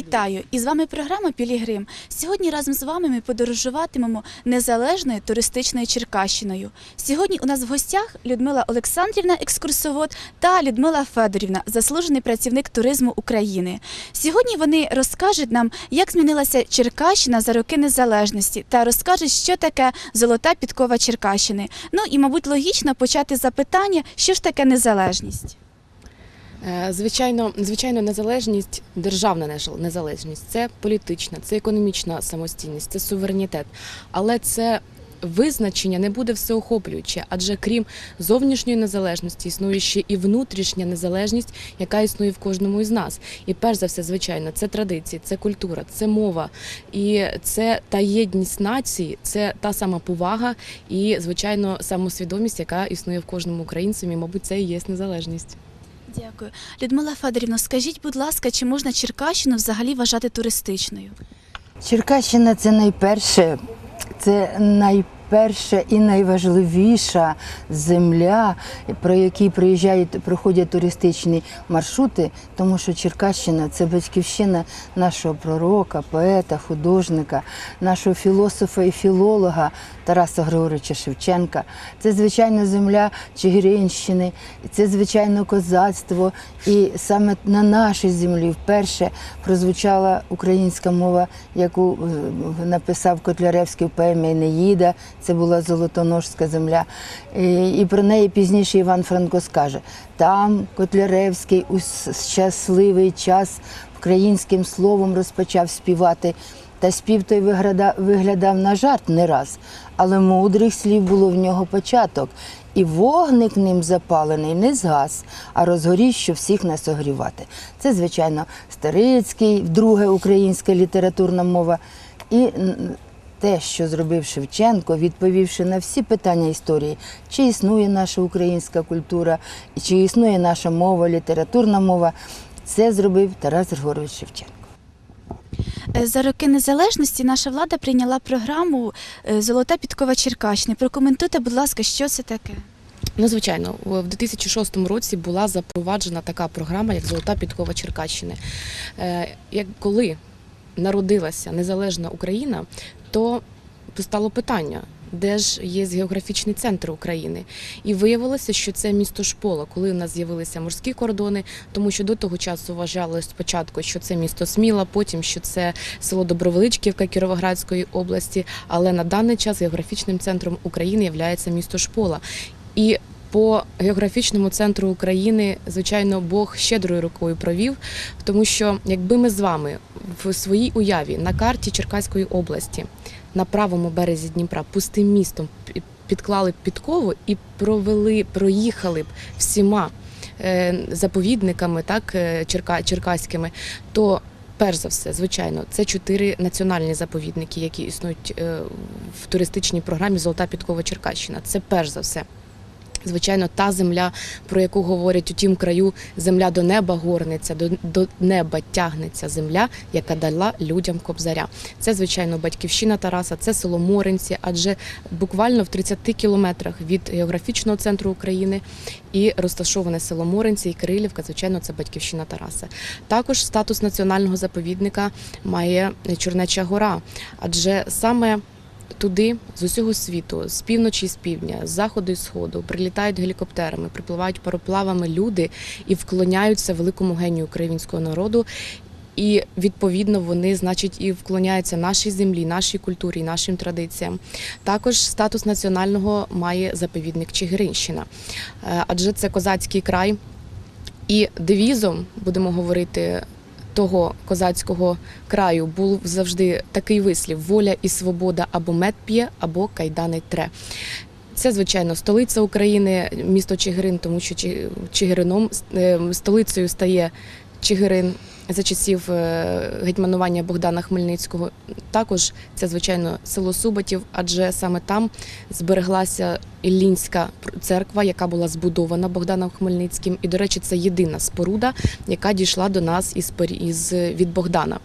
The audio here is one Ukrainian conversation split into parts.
Вітаю! І з вами програма Пілігрим. Сьогодні разом з вами ми подорожуватимемо незалежною туристичною Черкащиною. Сьогодні у нас в гостях Людмила Олександрівна, екскурсовод, та Людмила Федорівна, заслужений працівник туризму України. Сьогодні вони розкажуть нам, як змінилася Черкащина за роки незалежності, та розкажуть, що таке золота підкова Черкащини. Ну і, мабуть, логічно почати запитання, що ж таке незалежність. Е, Звичайно, звичайно, незалежність, державна незалежність це політична, це економічна самостійність, це суверенітет. Але це визначення не буде всеохоплююче, адже крім зовнішньої незалежності, існує ще і внутрішня незалежність, яка існує в кожному із нас. І перш за все, звичайно, це традиції, це культура, це мова, і це та єдність нації, це та сама повага і, звичайно, самосвідомість, яка існує в кожному українцю. І, мабуть, це і є незалежність. Дякую. Людмила Федорівна, скажіть, будь ласка, чи можна Черкащину взагалі вважати туристичною? Черкащина це найперше, це найперша і найважливіша земля, про які приїжджають, проходять туристичні маршрути, тому що Черкащина це батьківщина нашого пророка, поета, художника, нашого філософа і філолога Тараса Григоровича Шевченка. Це звичайно земля Чигиринщини, це звичайно козацтво. І саме на нашій землі вперше прозвучала українська мова, яку е, написав Котляревський в поемі Енеїда. Це була Золотоножська земля. І, про неї пізніше Іван Франко скаже: там Котляревський у щасливий час українським словом розпочав співати. Та спів той виглядав, на жарт не раз, але мудрих слів було в нього початок, і вогник ним запалений не згас, а розгорів, що всіх нас огрівати. Це, звичайно, Старицький, вдруге українська літературна мова. І те, що зробив Шевченко, відповівши на всі питання історії, чи існує наша українська культура, чи існує наша мова, літературна мова, це зробив Тарас Григорович Шевченко. Е, За роки незалежності наша влада прийняла програму е, Золота підкова Черкащини. Прокоментуйте, будь ласка, що це таке? Ну, звичайно, в 2006 році була запроваджена така програма, як Золота підкова Черкащини. Е, Як коли народилася незалежна Україна, то постало питання. Де ж є географічний центр України? І виявилося, що це місто Шпола, коли у нас з'явилися морські кордони, тому що до того часу вважали спочатку, що це місто Сміла, потім що це село Добровеличківка Кіровоградської області. Але на даний час географічним центром України є місто Шпола. І по географічному центру України, звичайно, Бог щедрою рукою провів, тому що якби ми з вами в своїй уяві на карті Черкаської області на правому березі Дніпра пустим містом пі- підклали підкову і провели, проїхали б всіма е, заповідниками, так е, черка, черкаськими, то перш за все, звичайно, це чотири національні заповідники, які існують е, в туристичній програмі Золота підкова Черкащина. Це перш за все. Звичайно, та земля, про яку говорять у тім краю, земля до неба горниться, до, до неба тягнеться земля, яка дала людям кобзаря. Це, звичайно, батьківщина Тараса, це село Моринці, адже буквально в 30 кілометрах від географічного центру України і розташоване село Моринці і Кирилівка, звичайно, це батьківщина Тараса. Також статус національного заповідника має Чорнеча гора, адже саме туди з усього світу, з півночі з півдня, з заходу і сходу, прилітають гелікоптерами, припливають пароплавами люди і вклоняються великому генію українського народу. І відповідно вони, значить, і вклоняються нашій землі, нашій культурі, нашим традиціям. Також статус національного має заповідник Чигиринщина, Е, адже це козацький край. І девізом будемо говорити того козацького краю був завжди такий вислів: воля і свобода або мед п'є, або кайдани тре. Це, звичайно, столиця України, місто Чигирин, тому що Чи- Чигирином е, столицею стає Чигирин за часів е, гетьманування Богдана Хмельницького. Також це, звичайно, село Суботів, адже саме там збереглася Іллінська церква, яка була збудована Богданом Хмельницьким. І, до речі, це єдина споруда, яка дійшла до нас із, від Богдана.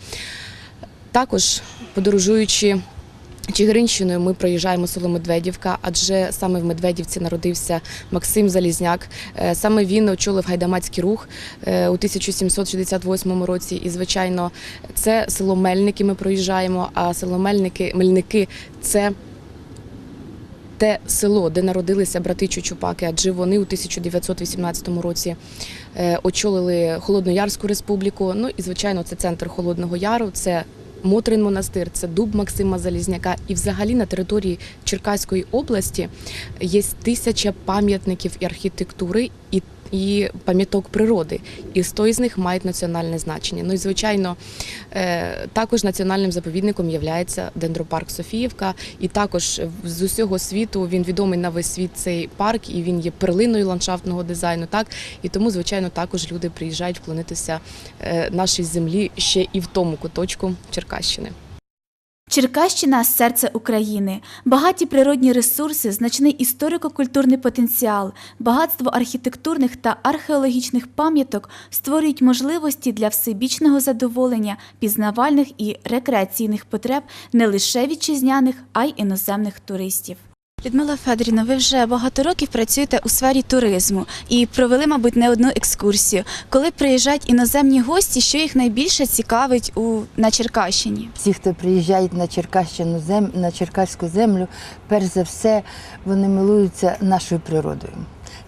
Також подорожуючи Чигиринщиною ми проїжджаємо село Медведівка, адже саме в Медведівці народився Максим Залізняк. Е, Саме він очолив гайдамацький рух е, у 1768 році. І, звичайно, це село Мельники. Ми проїжджаємо. А село Мельники, Мельники це те село, де народилися брати Чучупаки, адже вони у 1918 році е, очолили Холодноярську республіку. Ну і звичайно, це центр Холодного Яру. Це Мотрин монастир, це дуб Максима Залізняка. І взагалі на території Черкаської області є тисяча пам'ятників і архітектури і. І пам'яток природи, і 100 з них мають національне значення. Ну і звичайно, е, також національним заповідником є дендропарк Софіївка. І також з усього світу він відомий на весь світ цей парк, і він є перлиною ландшафтного дизайну. Так і тому, звичайно, також люди приїжджають вклонитися е, нашій землі ще і в тому куточку Черкащини. Черкащина серце України, багаті природні ресурси, значний історико-культурний потенціал, багатство архітектурних та археологічних пам'яток створюють можливості для всебічного задоволення пізнавальних і рекреаційних потреб не лише вітчизняних, а й іноземних туристів. Людмила Федорівна, ви вже багато років працюєте у сфері туризму і провели, мабуть, не одну екскурсію. Коли приїжджають іноземні гості, що їх найбільше цікавить у на Черкащині? Всі, хто приїжджають на Черкащину зем... на Черкаську землю, перш за все вони милуються нашою природою.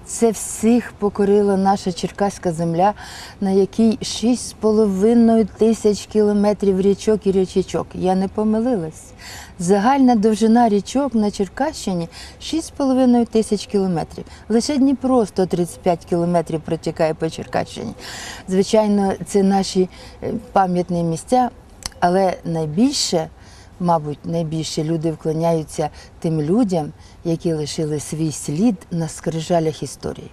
Це всіх покорила наша черкаська земля, на якій 6,5 тисяч кілометрів річок і річечок. Я не помилилась. Загальна довжина річок на Черкащині 6,5 тисяч кілометрів. Лише Дніпро 135 кілометрів протікає по Черкащині. Звичайно, це наші е, пам'ятні місця, але найбільше, мабуть, найбільше люди вклоняються тим людям, які лишили свій слід на скрижалях історії.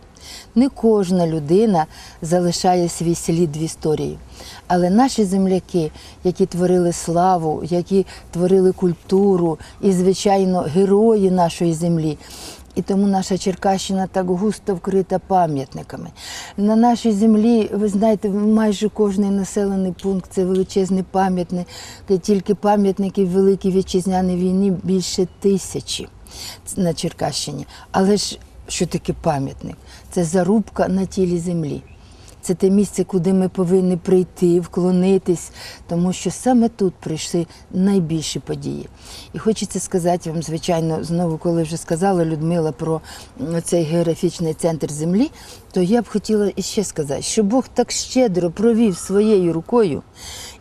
Не кожна людина залишає свій слід в історії. Але наші земляки, які творили славу, які творили культуру і, звичайно, герої нашої землі. І тому наша Черкащина так густо вкрита пам'ятниками. На нашій землі, ви знаєте, майже кожний населений пункт це величезний пам'ятник, де тільки пам'ятників Великій Вітчизняній війні більше тисячі на Черкащині. Але ж що таке пам'ятник? Це зарубка на тілі землі. Це те місце, куди ми повинні прийти, вклонитись, тому що саме тут прийшли найбільші події. І хочеться сказати вам, звичайно, знову, коли вже сказала Людмила про цей географічний центр землі, то я б хотіла іще сказати, що Бог так щедро провів своєю рукою.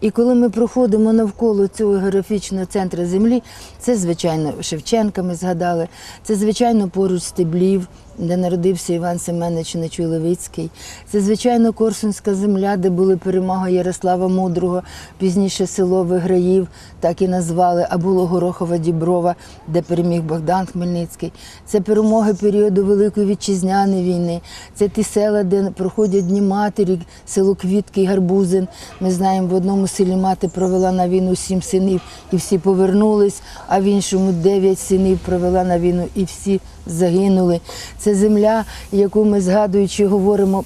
І коли ми проходимо навколо цього географічного центру землі, це, звичайно, Шевченка ми згадали, це, звичайно, поруч стеблів, де народився Іван Семенович Нечуй-Левицький. Це, звичайно, Корсунська земля, де були перемоги Ярослава Мудрого, пізніше село Виграїв, так і назвали, а було Горохова Діброва, де переміг Богдан Хмельницький. Це перемоги періоду Великої вітчизняної війни. Це ті села, де проходять Дні матері, село Квітки Гарбузин. Ми знаємо, в одному селі мати провела на війну сім синів і всі повернулись, а в іншому дев'ять синів провела на війну і всі загинули. Це земля, яку ми згадуючи, говоримо.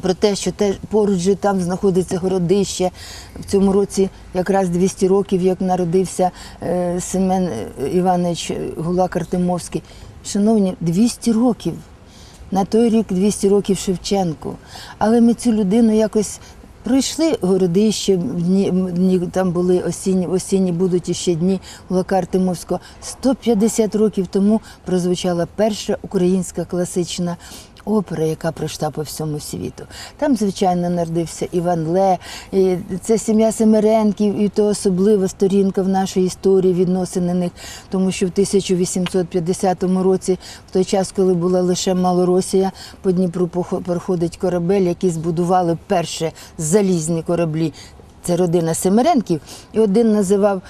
Про те, що те, поруч же там знаходиться городище. В цьому році якраз 200 років, як народився е, Семен Іванович Гулак Артемовський. Шановні, 200 років. На той рік 200 років Шевченку. Але ми цю людину якось пройшли городище, там були осінні, осінні будуть іще дні Гулака Артемовського. 150 років тому прозвучала перша українська класична опера, яка пройшла по всьому світу. Там, звичайно, народився Іван Ле, і це сім'я Семеренків, і то особлива сторінка в нашій історії відносин на них, тому що в 1850 році, в той час, коли була лише Малоросія, по Дніпру проходить корабель, який збудували перше залізні кораблі. Це родина Семеренків, і один називав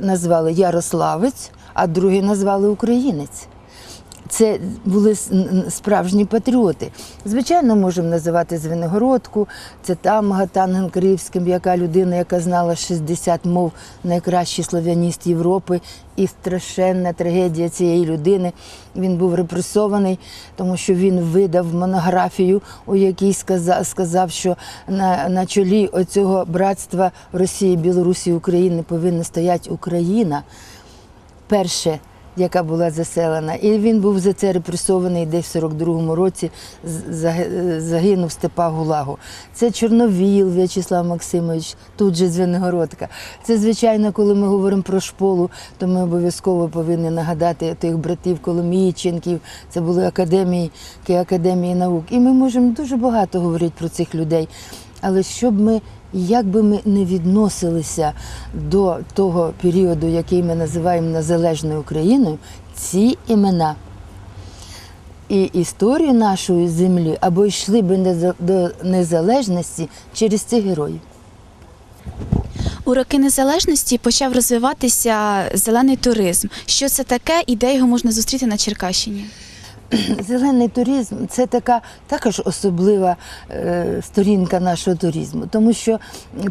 назвали Ярославець, а другий назвали Українець. Це були справжні патріоти. Звичайно, можемо називати Звенигородку, це там Гатанган Київським, яка людина, яка знала 60 мов, найкращий славяніст Європи. І страшенна трагедія цієї людини. Він був репресований, тому що він видав монографію, у якій сказав, сказав що на, на чолі оцього братства Росії, Білорусі України повинна стояти Україна. перше, яка була заселена. І він був за це репресований десь в 42-му році, загинув в степах Гулагу. Це Чорновіл В'ячеслав Максимович, тут же з Виногородка. Це, звичайно, коли ми говоримо про школу, то ми обов'язково повинні нагадати тих братів Коломійченків. Це були академії, академії наук. І ми можемо дуже багато говорити про цих людей. Але щоб ми, як би ми не відносилися до того періоду, який ми називаємо незалежною Україною, ці імена і історію нашої землі або йшли би до незалежності через цих героїв. У роки незалежності почав розвиватися зелений туризм. Що це таке і де його можна зустріти на Черкащині? Зелений туризм це така також особлива е, сторінка нашого туризму, тому що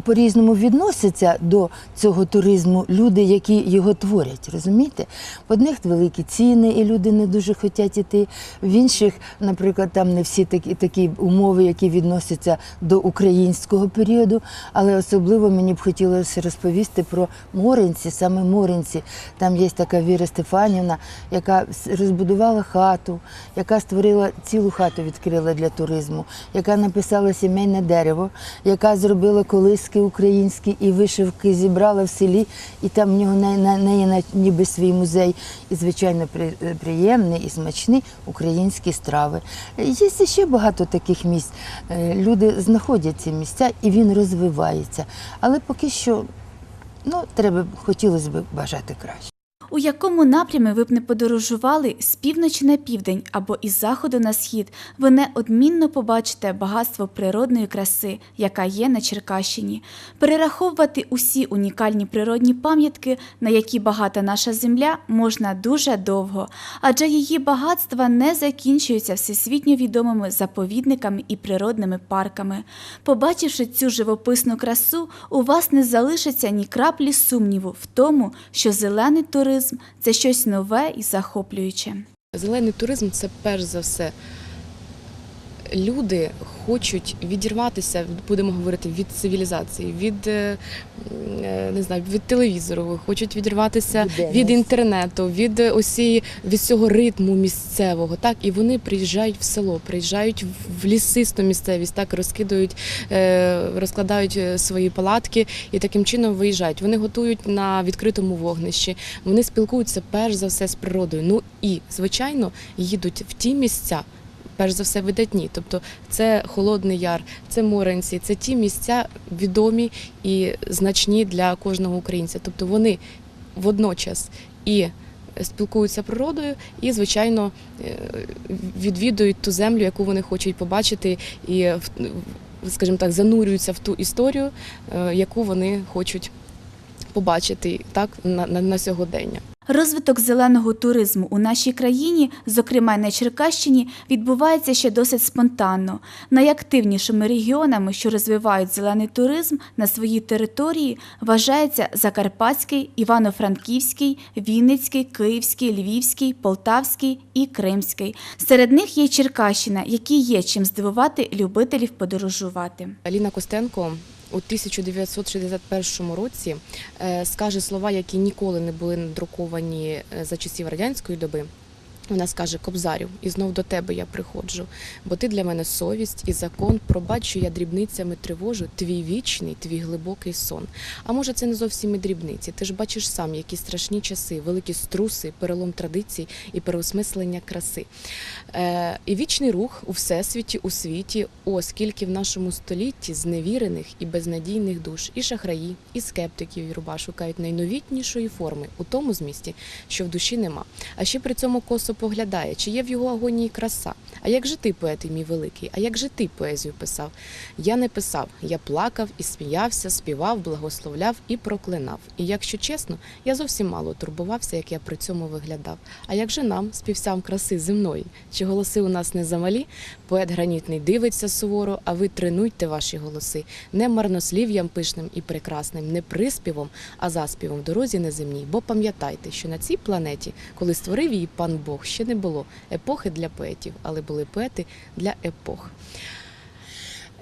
по-різному відносяться до цього туризму люди, які його творять. Розумієте? В одних великі ціни, і люди не дуже хочуть іти. В інших, наприклад, там не всі такі, такі умови, які відносяться до українського періоду. Але особливо мені б хотілося розповісти про Моринці, саме Моринці. Там є така Віра Стефанівна, яка розбудувала хату, яка створила цілу хату, відкрила для туризму, яка написала сімейне дерево, яка зробила колиски українські і вишивки зібрала в селі, і там в нього на, на на- ніби свій музей. І, звичайно, при, приємні і смачні українські страви. Є ще багато таких місць. Е, Люди знаходять ці місця і він розвивається. Але поки що ну, треба, хотілося б бажати краще. У якому напрямі ви б не подорожували з півночі на південь або із заходу на схід, ви неодмінно побачите багатство природної краси, яка є на Черкащині. Перераховувати усі унікальні природні пам'ятки, на які багата наша земля, можна дуже довго, адже її багатства не закінчуються всесвітньо відомими заповідниками і природними парками. Побачивши цю живописну красу, у вас не залишиться ні краплі сумніву в тому, що зелений туризм це щось нове і захоплююче. Зелений туризм це перш за все. Люди хочуть відірватися, будемо говорити, від цивілізації, від е, е, не знаю, від телевізору, хочуть відірватися від інтернету, від осі, від цього ритму місцевого. Так, і вони приїжджають в село, приїжджають в лісисту місцевість, так розкидають, е, розкладають свої палатки і таким чином виїжджають. Вони готують на відкритому вогнищі, вони спілкуються перш за все з природою. Ну і звичайно їдуть в ті місця. Перш за все видатні, тобто це Холодний Яр, це Моренці, це ті місця відомі і значні для кожного українця. Тобто вони водночас і спілкуються природою, і звичайно е, відвідують ту землю, яку вони хочуть побачити, і скажімо так, занурюються в ту історію, е, яку вони хочуть побачити так на, на, на сьогодення. Розвиток зеленого туризму у нашій країні, зокрема й на Черкащині, відбувається ще досить спонтанно. Найактивнішими регіонами, що розвивають зелений туризм на своїй території, вважається Закарпатський, Івано-Франківський, Вінницький, Київський, Львівський, Полтавський і Кримський. Серед них є Черкащина, які є чим здивувати любителів подорожувати. Аліна Костенко у 1961 році е, скаже слова, які ніколи не були надруковані е, за часів радянської доби. Вона скаже Кобзарю, і знов до тебе я приходжу, бо ти для мене совість і закон. Пробач, що я дрібницями тривожу, твій вічний, твій глибокий сон. А може, це не зовсім і дрібниці. Ти ж бачиш сам, які страшні часи, великі струси, перелом традицій і переосмислення краси. Е, і вічний рух у всесвіті, у світі, о, скільки в нашому столітті зневірених і безнадійних душ, і шахраї, і скептиків віруба шукають найновітнішої форми у тому змісті, що в душі нема. А ще при цьому косо поглядає, чи є в його агонії краса. А як же ти, поет мій великий? А як же ти поезію писав? Я не писав, я плакав і сміявся, співав, благословляв і проклинав. І якщо чесно, я зовсім мало турбувався, як я при цьому виглядав. А як же нам, співцям краси земної? Чи голоси у нас не замалі? Поет гранітний дивиться суворо, а ви тренуйте ваші голоси не марнослів'ям пишним і прекрасним, не приспівом, а заспівом в дорозі неземній. Бо пам'ятайте, що на цій планеті, коли створив її пан Бог, ще не було епохи для поетів, але були поети для епох.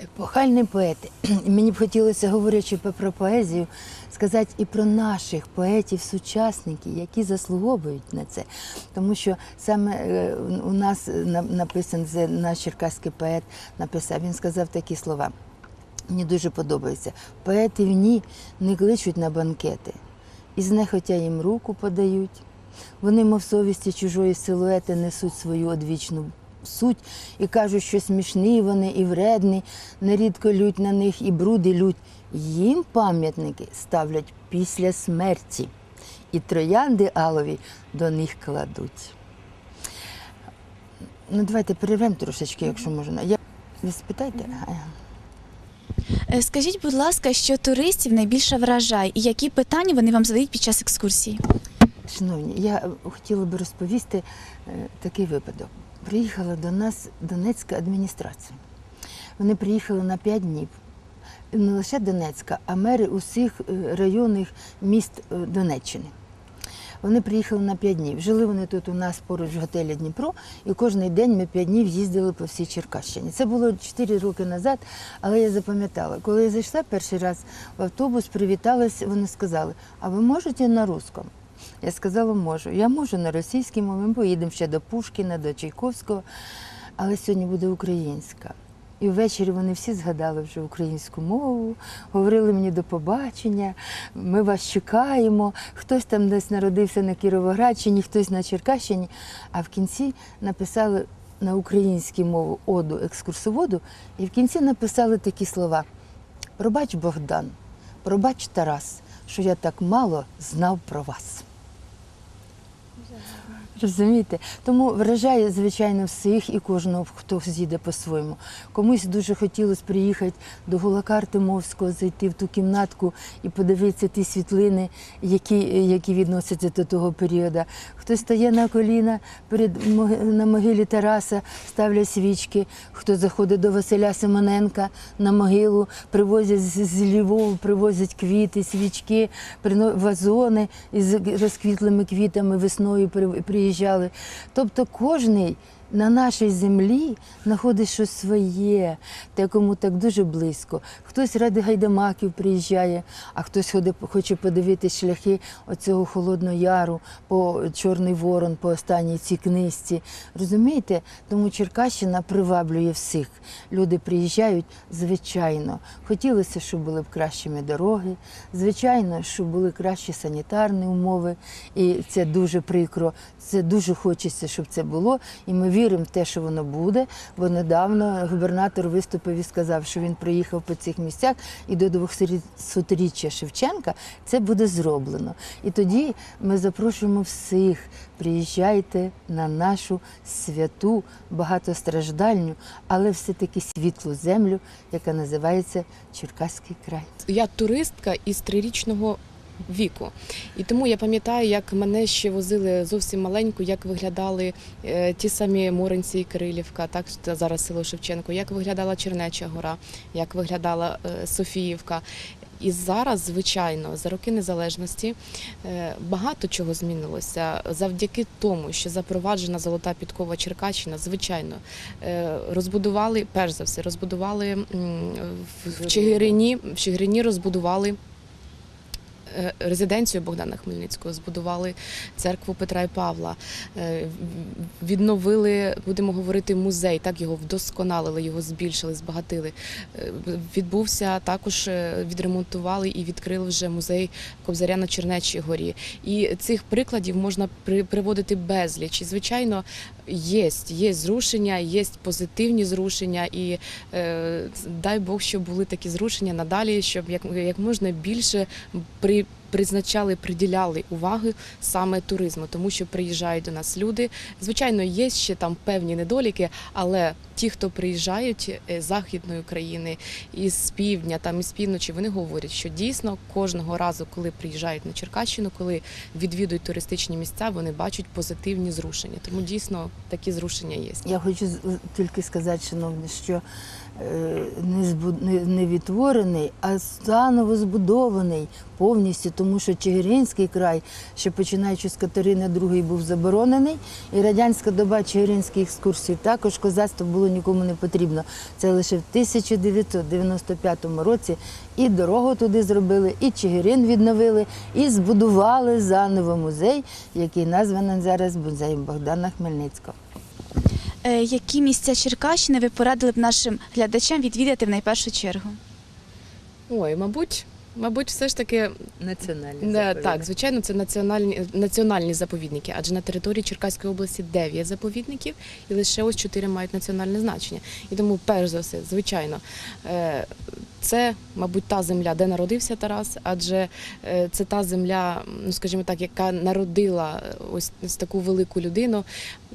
Епохальні поети. Мені б хотілося, говорячи про поезію, сказати і про наших поетів-сучасників, які заслуговують на це. Тому що саме е, у нас на- написано, це наш черкаський поет написав, він сказав такі слова. Мені дуже подобається. Поети в ній не кличуть на банкети, і знехотя їм руку подають. Вони, мов совісті чужої силуети, несуть свою одвічну суть і кажуть, що смішні вони і вредні, нерідко лють на них і бруди лють. Їм пам'ятники ставлять після смерті, і троянди алові до них кладуть. Ну, давайте перервемо трошечки, якщо можна. Я... Ви спитайте? Е, Скажіть, будь ласка, що туристів найбільше вражає і які питання вони вам задають під час екскурсії? Шановні, я е, хотіла би розповісти е, такий випадок. Приїхала до нас Донецька адміністрація. Вони приїхали на 5 днів. Не лише Донецька, а мери усіх е, районних міст Донеччини. Вони приїхали на 5 днів. Жили вони тут у нас поруч в готелі Дніпро, і кожен день ми 5 днів їздили по всій Черкащині. Це було 4 роки назад, але я запам'ятала, коли я зайшла перший раз в автобус, привіталась, вони сказали: а ви можете на русском? Я сказала, можу. Я можу на російській мові, ми поїдемо ще до Пушкіна, до Чайковського, але сьогодні буде українська. І ввечері вони всі згадали вже українську мову, говорили мені до побачення, ми вас чекаємо. Хтось там десь народився на Кіровоградщині, хтось на Черкащині, а в кінці написали на українській мову оду екскурсоводу, і в кінці написали такі слова: Пробач Богдан, пробач Тарас, що я так мало знав про вас. Розумієте? Тому вражає, звичайно, всіх і кожного, хто з'їде по-своєму. Комусь дуже хотілося приїхати до Гулака Артемовського, зайти в ту кімнатку і подивитися ті світлини, які, які відносяться до того періоду. Хтось стає на коліна перед на могилі Тараса, ставлять свічки, хто заходить до Василя Симоненка на могилу, привозять з, Львова, привозять квіти, свічки, вазони із розквітлими квітами весною при- приїжджали. Тобто кожний на нашій землі знаходить щось своє, те, кому так дуже близько. Хтось ради гайдамаків приїжджає, а хтось хоче подивитися шляхи оцього холодного яру по Чорний Ворон, по останній цій книжці. Розумієте? Тому Черкащина приваблює всіх. Люди приїжджають, звичайно. Хотілося, щоб були б кращими дороги, звичайно, щоб були кращі санітарні умови. І це дуже прикро. Це дуже хочеться, щоб це було. І ми віримо в те, що воно буде. Бо недавно губернатор виступив і сказав, що він приїхав по цих місцях, і до 200-річчя Шевченка це буде зроблено. І тоді ми запрошуємо всіх. Приїжджайте на нашу святу, багатостраждальню, але все-таки світлу землю, яка називається Черкаський край. Я туристка із трирічного віку. І тому я пам'ятаю, як мене ще возили зовсім маленьку, як виглядали е, ті самі Моринці і Кирилівка, так зараз село Шевченко, як виглядала Чернеча гора, як виглядала е, Софіївка. І зараз, звичайно, за роки незалежності е, багато чого змінилося завдяки тому, що запроваджена золота підкова Черкащина, звичайно, розбудували перш за все, розбудували в Чигирині, в Чигирині розбудували. Е, Резиденцію Богдана Хмельницького збудували церкву Петра і Павла, е, відновили, будемо говорити, музей. Так його вдосконалили, його збільшили, збагатили. Е, Відбувся також відремонтували і відкрили вже музей Кобзаря на Чернечій горі. І цих прикладів можна приводити безліч. І звичайно, є, є зрушення, є позитивні зрушення, і дай Бог, щоб були такі зрушення надалі, щоб як, як можна більше при. Призначали, приділяли уваги саме туризму, тому що приїжджають до нас люди. Звичайно, є ще там певні недоліки, але ті, хто приїжджають е, з західної України, із півдня, там із півночі, вони говорять, що дійсно кожного разу, коли приїжджають на Черкащину, коли відвідують туристичні місця, вони бачать позитивні зрушення. Тому дійсно такі зрушення є. Я хочу тільки сказати, шановні, що не, збу- не, відтворений, а заново збудований повністю, тому що Чигиринський край, ще починаючи з Катерини II, був заборонений, і радянська доба Чигиринських екскурсій також козацтво було нікому не потрібно. Це лише в 1995 році і дорогу туди зробили, і Чигирин відновили, і збудували заново музей, який названий зараз музеєм Богдана Хмельницького. Е, Які місця Черкащини ви порадили б нашим глядачам відвідати в найпершу чергу? Ой, мабуть, мабуть, все ж таки Національний Да, так, звичайно, це національні національні заповідники, адже на території Черкаської області 9 заповідників, і лише ось 4 мають національне значення. І тому, перш за все, звичайно, е, це, мабуть, та земля, де народився Тарас, адже е, це та земля, ну скажімо так, яка народила е, ось, таку велику людину.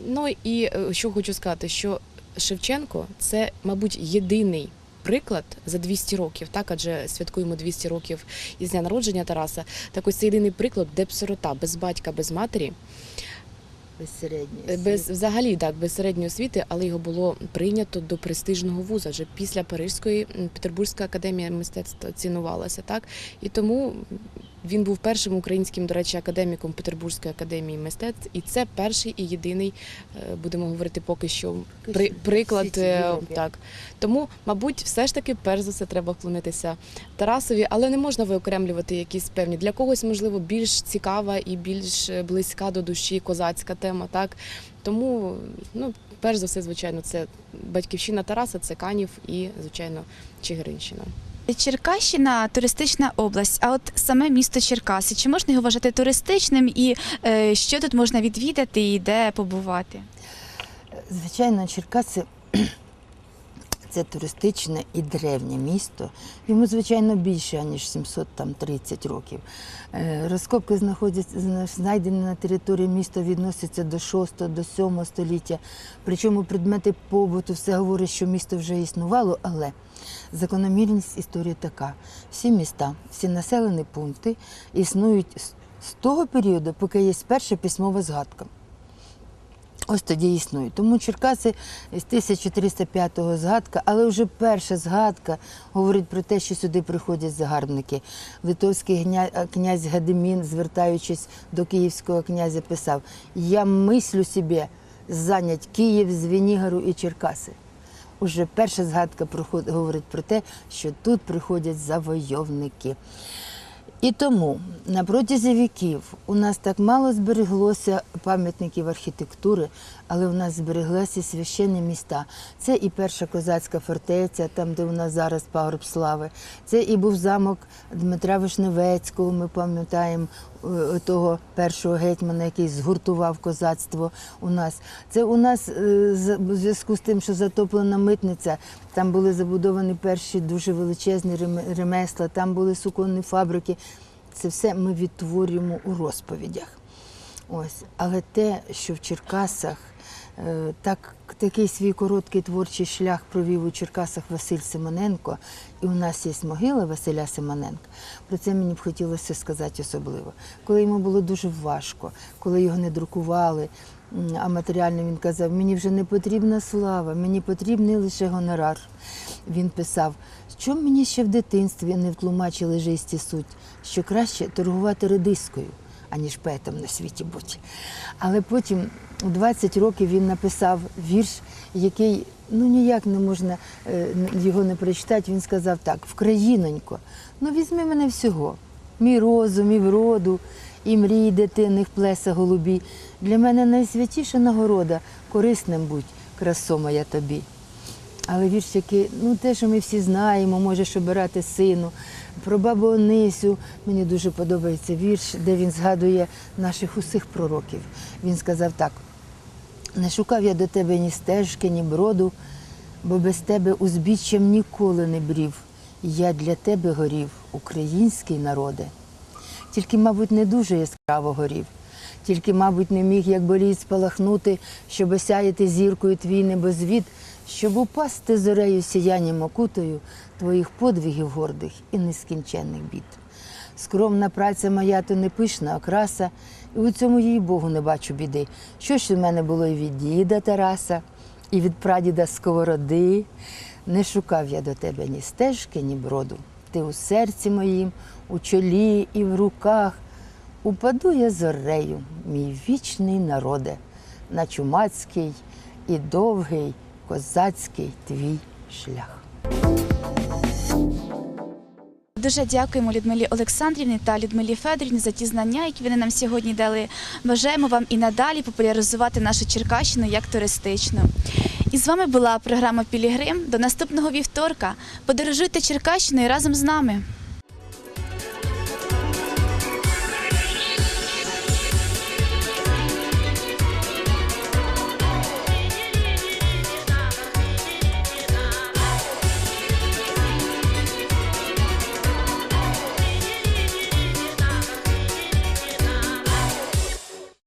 Ну і що хочу сказати, що Шевченко це, мабуть, єдиний. Приклад за 200 років, так адже святкуємо 200 років із дня народження Тараса. Так ось це єдиний приклад, де б сирота без батька, без матері, Безсередньо. без взагалі так, без середньої освіти, але його було прийнято до престижного вуза. Вже після Парижської Петербурзька академія мистецтва цінувалася, так і тому він був першим українським, до речі, академіком Петербурзької академії мистецтв, і це перший і єдиний, е, будемо говорити, поки що при, приклад. Е. Так тому, мабуть, все ж таки, перш за все, треба вклонитися Тарасові, але не можна виокремлювати якісь певні для когось, можливо, більш цікава і більш е, близька до душі козацька тема. Так тому, ну перш за все, звичайно, це батьківщина Тараса, це Канів і, звичайно, Чигиринщина. Черкащина туристична область, а от саме місто Черкаси, чи можна його вважати туристичним і е, що тут можна відвідати і де побувати? Звичайно, Черкаси це туристичне і древнє місто. Йому, звичайно, більше, ніж 730 років. Е, Розкопки знайдені на території міста, відносяться до 6 до 7 століття. Причому предмети побуту все говорить, що місто вже існувало, але закономірність історії така: всі міста, всі населені пункти існують з того періоду, поки є перша письмова згадка. Ось тоді існують. Тому Черкаси з 1305-го згадка, але вже перша згадка говорить про те, що сюди приходять загарбники. Литовський князь Гадимін, звертаючись до київського князя, писав: Я мислю собі зайнять Київ, Звенігору і Черкаси. Уже перша згадка говорить про те, що тут приходять завойовники. І тому на протязі віків у нас так мало збереглося пам'ятників архітектури, але у нас збереглися священні міста. Це і перша козацька фортеця, там, де у нас зараз пагорб слави. Це і був замок Дмитра Вишневецького. Ми пам'ятаємо е, того першого гетьмана, який згуртував козацтво у нас. Це у нас е, в зв'язку з тим, що затоплена митниця, там були забудовані перші дуже величезні ремесла, там були суконні фабрики. Це все ми відтворюємо у розповідях. Ось. Але те, що в Черкасах так, такий свій короткий творчий шлях провів у Черкасах Василь Симоненко, і у нас є могила Василя Симоненка, про це мені б хотілося сказати особливо. Коли йому було дуже важко, коли його не друкували, а матеріально він казав, мені вже не потрібна слава, мені потрібний лише гонорар. Він писав, що мені ще в дитинстві не втлумачили жисті суть, що краще торгувати редискою аніж поетом на світі бути. Але потім у 20 років він написав вірш, який ну ніяк не можна е, його не прочитати. Він сказав так: Вкраїнонько, ну візьми мене всього, мій розум, і вроду, і мрії дитинних плеса голубі. Для мене найсвятіша нагорода корисним будь, красо моя тобі. Але вірш, який, ну те, що ми всі знаємо, можеш обирати сину. Про бабу Онисю мені дуже подобається вірш, де він згадує наших усіх пророків. Він сказав так: не шукав я до тебе ні стежки, ні броду, бо без тебе узбіччям ніколи не брів. Я для тебе горів, український народе. Тільки, мабуть, не дуже яскраво горів. Тільки, мабуть, не міг, як боліт спалахнути, щоб осяяти зіркою твій небозвід, щоб упасти зорею сіянням окутою твоїх подвигів гордих і нескінченних бід. Скромна праця моя то не пишна окраса, і у цьому їй Богу не бачу біди. Що ж у мене було і від діда Тараса, і від прадіда Сковороди. Не шукав я до тебе ні стежки, ні броду. ти у серці моїм, у чолі і в руках. Упаду я зорею, мій вічний народе, на чумацький і довгий козацький твій шлях. Дуже дякуємо Людмилі Олександрівні та Людмилі Федорівні за ті знання, які вони нам сьогодні дали. Бажаємо вам і надалі популяризувати нашу Черкащину як туристичну. І з вами була програма Пілігрим. До наступного вівторка. Подорожуйте Черкащиною разом з нами.